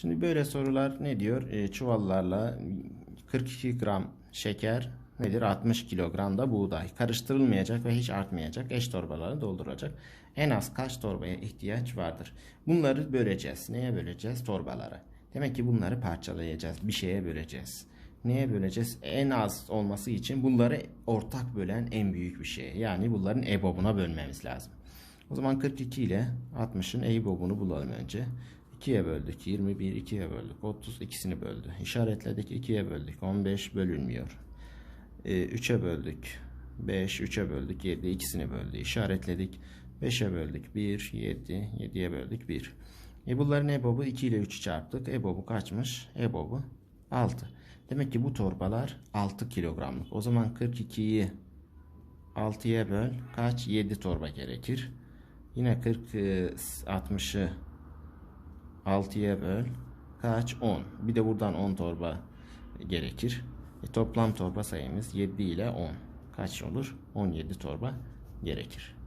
Şimdi böyle sorular ne diyor? E, çuvallarla 42 gram şeker nedir? 60 kilogram da buğday. Karıştırılmayacak ve hiç artmayacak. Eş torbaları dolduracak. En az kaç torbaya ihtiyaç vardır? Bunları böleceğiz. Neye böleceğiz? Torbalara. Demek ki bunları parçalayacağız. Bir şeye böleceğiz. Neye böleceğiz? En az olması için bunları ortak bölen en büyük bir şey. Yani bunların EBOB'una bölmemiz lazım. O zaman 42 ile 60'ın EBOB'unu bulalım önce. 2'ye böldük. 21 2'ye böldük. 30 ikisini böldü. İşaretledik 2'ye böldük. 15 bölünmüyor. 3'e böldük. 5 3'e böldük. 7 ikisini böldü. İşaretledik. 5'e böldük. 1 7 7'ye böldük 1. E bunların EBOB'u 2 ile 3'ü çarptık. EBOB'u kaçmış? EBOB'u 6. Demek ki bu torbalar 6 kilogramlık. O zaman 42'yi 6'ya böl. Kaç? 7 torba gerekir. Yine 40 e, 60'ı 6'ya böl. Kaç? 10. Bir de buradan 10 torba gerekir. E, toplam torba sayımız 7 ile 10. Kaç olur? 17 torba gerekir.